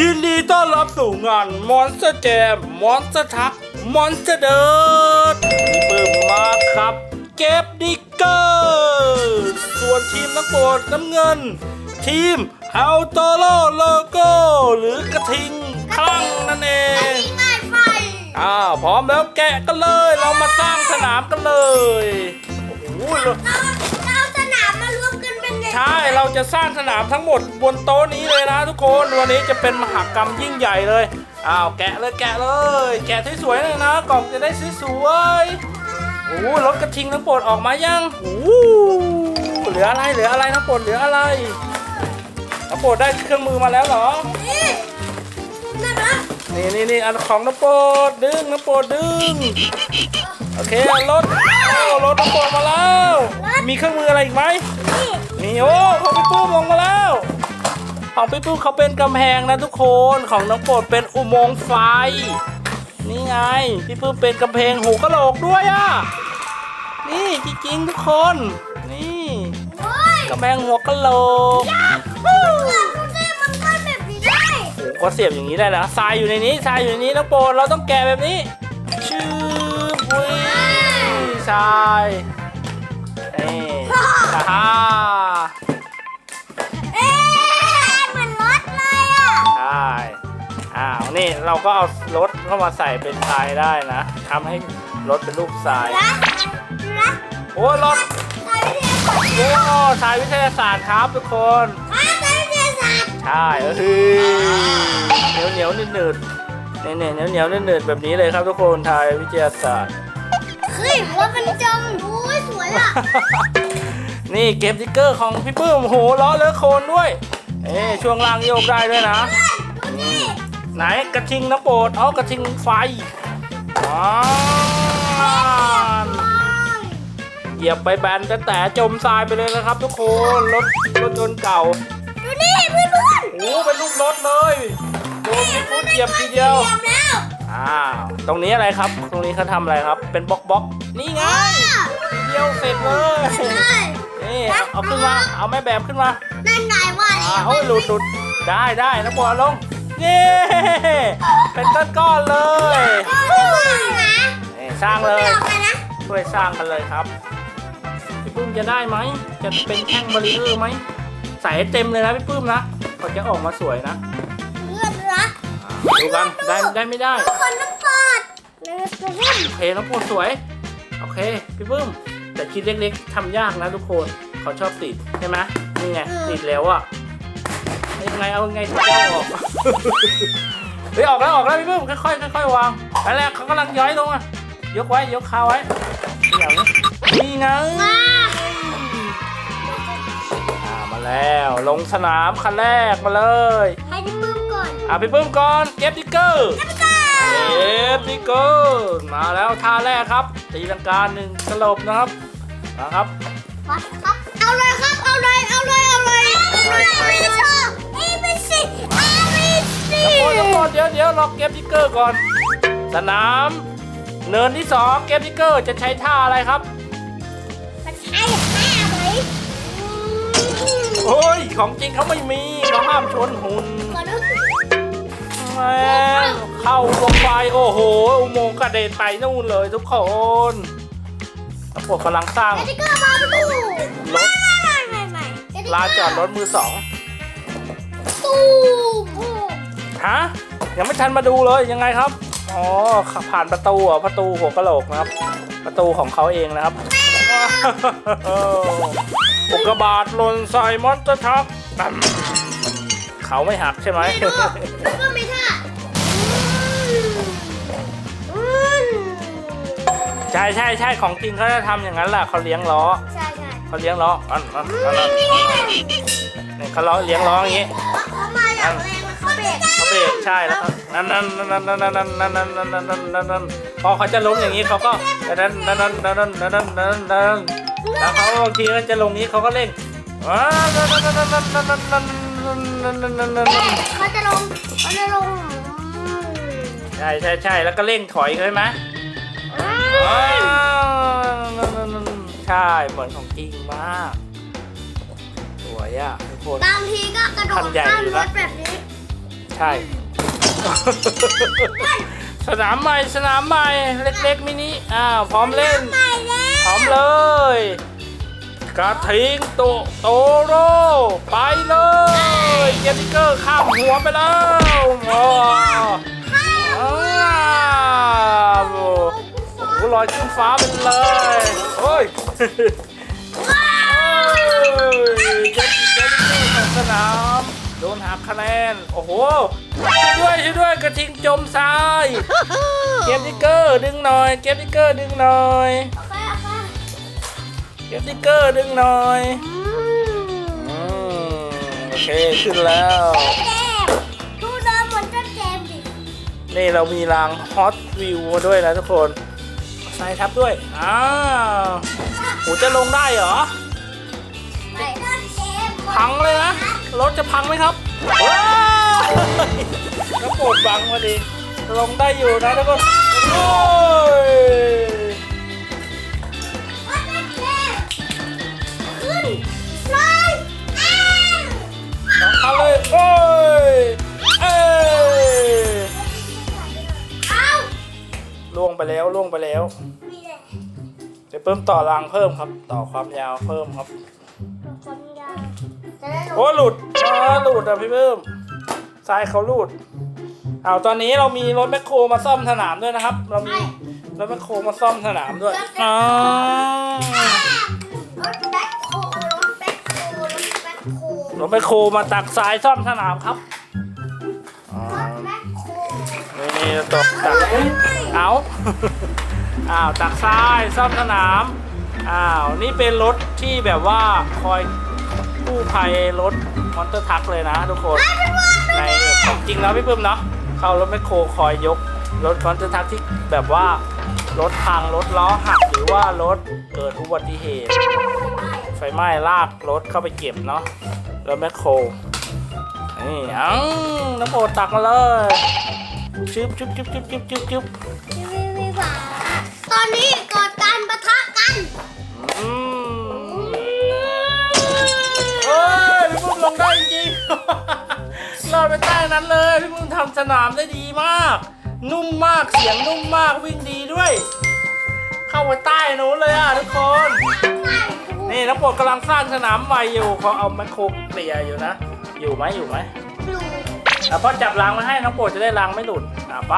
ยินดีต้อนรับสู่งาน Monster Jam Monster Truck Monster Dirt มีปื้มมาครับ เก็บดิกเกอร์ส่วนทีมนักบอลน้ำเงิน ทีมอัลโตโลโลโก้หรือกระทิงคลั่งนั่นเองง่ายไฟอ้าวพร้อมแล้วแกะกันเลย เรามาสร้างสนามกันเลย โอ้โห ใช่เราจะสร้างสนามทั้งหมดบนโต๊ะนี้เลยนะทุกคนวันนี้จะเป็นมหากรรมยิ่งใหญ่เลยอ้าวแกะเลยแกะเลย แกะสวยๆเลยนะกล่องจะได้สวยๆโอ้รถกระทิงน้ำปดออกมายังโอ้เหลืออะไรเหลืออะไรน้ำปดเหลืออะไรน้ำปดได้เครื่องมือมาแล้วเหรอนี่นี่นี่นี่อันของน้ำปดดึงน้ำปดดึงโอเคเอารถโอ้รถน้ำปดมาแล้ว มีเครื่องมืออะไรอีกไหม นี่นี่โอ้ของพี่ปื้มลงมาแล้ว ของพี่ปื้มเขาเป็นกำแพงนะทุกคนของน้องโปรดเป็นอุโมงค์ไฟ นี่ไงพี่ปื้มเป็นกำแพงหูกระโหลกด้วยอะนี่จริงๆทุกคน นี่โอ้ยกำแพงหัวกระโหลกเพื่อนดูสิมันก็แบบนี้ได้โอ้ก็เสียบอย่างนี้ได้นะทรายอยู่ในนี้ทรายอยู่ในนี้น้องโปรดเราต้องแกะแบบนี้ชื่อวุ้ยทรายนี่ฮ่าเเราก็เอารถเข้ามาใส่เป็นทรายได้นะทำให้รถเป็นรูปทรายรักรักโอ้ยรถสายวิทยาศาสตร์โอ้ทรายวิทยาศาสตร์ครับทุกคนอ่าสายวิทยาศาสตร์ใช่เออเหนียวเหนียวๆหนืดๆเนี่ยเนี่ยเหนียวเหนียวๆหนืดๆแบบนี้เลยครับทุกคนทรายวิทยาศาสตร์ เฮ้ยว่ามันจังโอ้ยสวยอะนี่เกมติ๊กเกอร์ของพี่ปื้มโอ้โหล้อเลอะโคลนด้วย เอ๊ะช่วงล่างโยกได้ด้วยนะ ดูนี่ ไหนกระทิงน้ำโปรดเอากระทิงไฟอ๋อเหยียบไปแบนแต่แต่จมทรายไปเลยนะครับ ทุกคนรถรถยนต์เก่าดูนี่เพื่อนเพื่อนโอ้เป็นลูกรถเลยโดนพี่พุทธเหยียบทีเดียวเหยียบแล้วอ้าวตรงนี้อะไรครับ ตรงนี้เขาทำอะไรครับ เป็นบล็อกบล็อกนี่ไงทีเดียวเสร็จเลยใช่นี่เอาเอาขึ้นมาเอาแม่แบบขึ้นมานั่นไงว่าแล้อ่าวเอาหลุดหลุดได้ได้นะบอลล งนี่เป็นก้อนๆเลยก็จะว่านะนี่สร้างเลไม่ย ออกกันนะช่วยสร้างกันเลยครับ พี่ปื้มจะได้ไหม จะเป็นแท่งบารีเออร์ไหม ใส่ให้เต็มเลยนะพี่ปื้มนะเขาจะออกมาสวยนะเลือดรักอ่าดูกัน ได้ได้ไม่ได้คนน้ำปอดเลือดเลือดโอเคน้องปูสวย โอเค พี่ปื้ม แต่คิดเล็กๆทำยากนะทุกคน เขาชอบติดใช่ไหมนี่ไงติดแล้วอะ ยังไงเอายังไงถึงจะเอาออกเฮ้ยออกแล้วออกแล้วพี่ปื้มค่อยๆค่อยๆวางอันแรกเขากำลังย้อยลงอะยกไว้ยกคาไว้อย่างนี้นี่ไงมาอ่ามาแล้วลงสนามคันแรกมาเลยให้ที่มือก่อนอะพี่ปื้มก่อนเก็บดิกเกอร์เก็บดิกเกอร์มาแล้วท่าแรกครับ ตีลังกาหนึ่งสลบนะครับนะครับวัดครับเอาเลยครับเอาเลยเอาเลยเอาเลยเอาเลย พีซีโอ้ยเดี๋ยวก่อนเดี๋ยวเดี๋ยวรอเก็บดิกเกอร์ก่อน สนามเนินที่สองเก็บดิกเกอร์จะใช้ท่าอะไรครับ มันใช่ห้าไหมโอ้ยของจริงเขาไม่มีเขาห้ามชนหุ่นก่อนนะแหมเข้าวงไฟโอ้โห อุโมงค์กระเด็นไปนู่นเลยทุกคนตำรวจกำลังสร้างสติ๊กเกอร์มาประตูรถไม่ไม่ไม่ลานจอดรถมือสอง ตู้ม ฮะยังไม่ทันมาดูเลยยังไงครับอ๋อผ่านประตูเหรอะประตูหัวกะโหลกนะครับ ประตูของเขาเองนะครับอุกกาบาตหล่นใส่มอนสเตอร์ทักเขาไม่หักใช่ไหมแล้วก็ไม่ท่าอืมใช่ใช่ใช่ของจริงเขาจะทำอย่างนั้นแหละเขาเลี้ยงล้อใช่ใช่เขาเลี้ยงล้ออันอันอันอันนี่เขาล้อเลี้ยงล้ออย่างงี้เขามาอย่างแรงแล้ว เขาเบรกเขาเบรกใช่แล้วครับนั่นนั่นนั่นนั่นนั่นนั่นนั่นนั่นนั่นนั่นนั่นนั่นพอเขาจะล้มอย่างนี้เขาก็นั่นนั่นนั่นนั่นนั่นนั่นนั่นนั่นแล้วเขาบางทีก็จะลงนี้เขาก็เร่งอ่านั่นนั่นนั่นนั่นนั่นนั่นนั่นนั่นนั่นนั่นนั่นเขาจะลงเขาจะลงใช่ใช่ใช่แล้วก็เร่งถอยใช่ไหมอ่าใช่เหมือนของจริงมากสวยอะทุกคนบางทีก็กระโดดคันใหญ่ข้ามรถแบบนี้ ใช่ สนามใหม่สนามใหม่เล็กๆมินิอ้าวพร้อมเล่นไปแล้วพร้อมเลย กระทิงโตโตโร่ไปเลยเจนิเกอร์ข้ามหัวไปแล้วว้าวอ้าวโอ้โหลอยขึ้นฟ้าไปเลยโอ้ยโอ้ยเจนเจนิเกอร์ของสนาม โดนหักคะแนน โอ้โห ช่วยด้วยช่วยด้วยกระทิงจมทราย เกมนิเกอร์ดึงหน่อย เกมนิเกอร์ดึงหน่อย โอเคโอเคเก็บสติ๊กเกอร์ดึงหน่อย อืมอืมโอเคขึ้นแล้ว เจมดูเดินเหมือนเจ้าเจมส์ดินี่เรามีรางฮอตวิวมาด้วยนะทุกคนใส่ทับด้วย อ้าวโหจะลงได้เหรอ ไม่เจ้าเจมส์พังเลยนะ รถจะพังไหมครับว้าวน้ำโปรดบังมาดิลงได้อยู่นะทุกคนโอ้ยว่าเจ้าเจมส์ขึ้นเลยอ้าวสองคันเลยโอ้ยเอ้ยเอาล่วงไปแล้วล่วงไปแล้วมีเลยจะเพิ่มต่อรางเพิ่มครับ ต่อความยาวเพิ่มครับ โอ้งหลุดอ๋อหลุดอะพี่เพิ่มทรายเขาหลุดเอาตอนนี้เรามีรถแมคโครมาซ่อมสนามด้วยนะครับ เรามีรถแมคโครมาซ่อมสนามด้วยอ๋อรถแบ็คโฮรถแบ็คโฮรถแบ็คโฮรถแมคโครมาตักทรายซ่อมสนามครับอ๋อรถแบ็คโฮนี่นี่ตกตักเอาอ้าวตักทรายซ่อมสนามอ้าวนี่เป็นรถที่แบบว่าคอย กู้ภัยรถมอเตอร์ทักเลยนะทุกคนในของจริงแล้วพี่ปึ้มเนาะเข้ารถแมคโครคอยยก รถคอนเตอร์ทักที่แบบว่ารถพังรถล้อหักหรือว่ารถเกิดอุบัติเหตุไฟไหม้ลากรถเข้าไปเก็บเนาะรถแมคโครนี่เอ้าน้ำโอตักมาเลยชึบชึบชึบชึบชึบชึบชึบตอนนี้ งได้จริงๆรอดไปใต้นั้นเลย พี่ปึ้มทำสนามได้ดีมาก นุ่มมากเสียงนุ่มมากวิ่งดีด้วย เข้าไปใต้นู้นเลยอะทุกคน นี่น้ำโปรดกำลังสร้างสนามใหม่อยู่เขาเอาแมคโครเกลี่ยอยู่นะ อยู่ไหมอยู่ไหมปลูกอะพอจับรางมาให้น้องโปรดจะได้รางไม่หลุดอะไป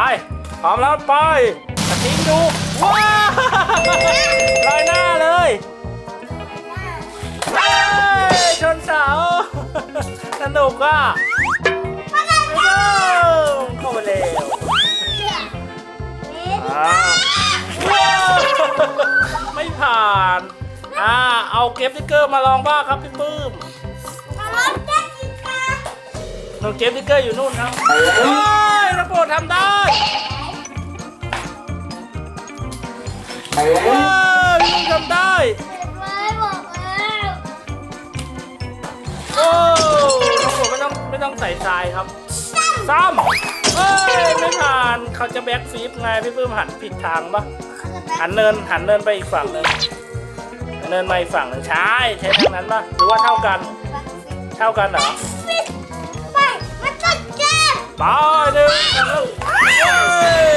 พร้อมแล้วไปกระทิ้งดูว้าวลอยหน้าเลยเฮ้ยชนเสา สนุกอะว้าวเข้าไปเร็วอ่าว้าวไม่ผ่านอ่าเอาเก็บสติ๊กเกอร์มาลองบ้างครับพี่ปื้มน้องเก็บสติ๊กเกอร์อยู่นู่นครับเฮ้ยน้องโปรดทำได้เฮ้ยพี่ปื้มทำได้ ต้องไม่ต้องใส่ทรายครับซ้ำเฮ้ยไม่ผ่านเขาจะแบ็กฟลิปไงพี่ปื้มหันผิดทางปะหันเนินหันเนินไปอีกฝั่งหนึ่งหันเนินมาอีกฝั่งหนึ่งใช่ใช้ทางนั้นปะหรือว่าเท่ากัน เท่ากันเหรอไปหนึ่งเฮ้ย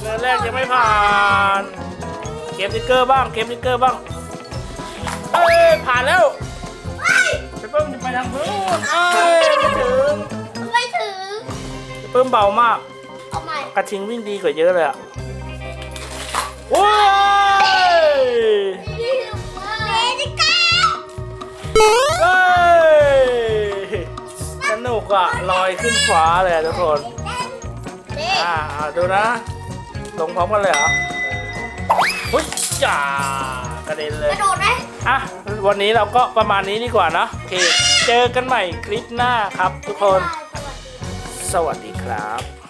เนินแรกยังไม่ผ่านเก็บสติ๊กเกอร์บ้างเก็บสติ๊กเกอร์บ้างเอ้ยผ่านแล้วไปเพิ่มจะไปทางนู้น มเบามาก เอาใหม่กระทิงวิ่งดีกว่าเยอะเลยอะโอ้ยเมดิกาเฮ้ยสนุกอะลอยขึ้นฟ้าเลยอะทุกคนเด็กอ่าอ่าดูนะ ลงพร้อมกันเลยเหรอหุ้ยจ่ากระเด็นเลกย ระโดดไหมอะ วันนี้เราก็ประมาณนี้ดีกว่านะโอเค เจอกันใหม่คลิปหน้าครับทุกคน สวัสดี ครับ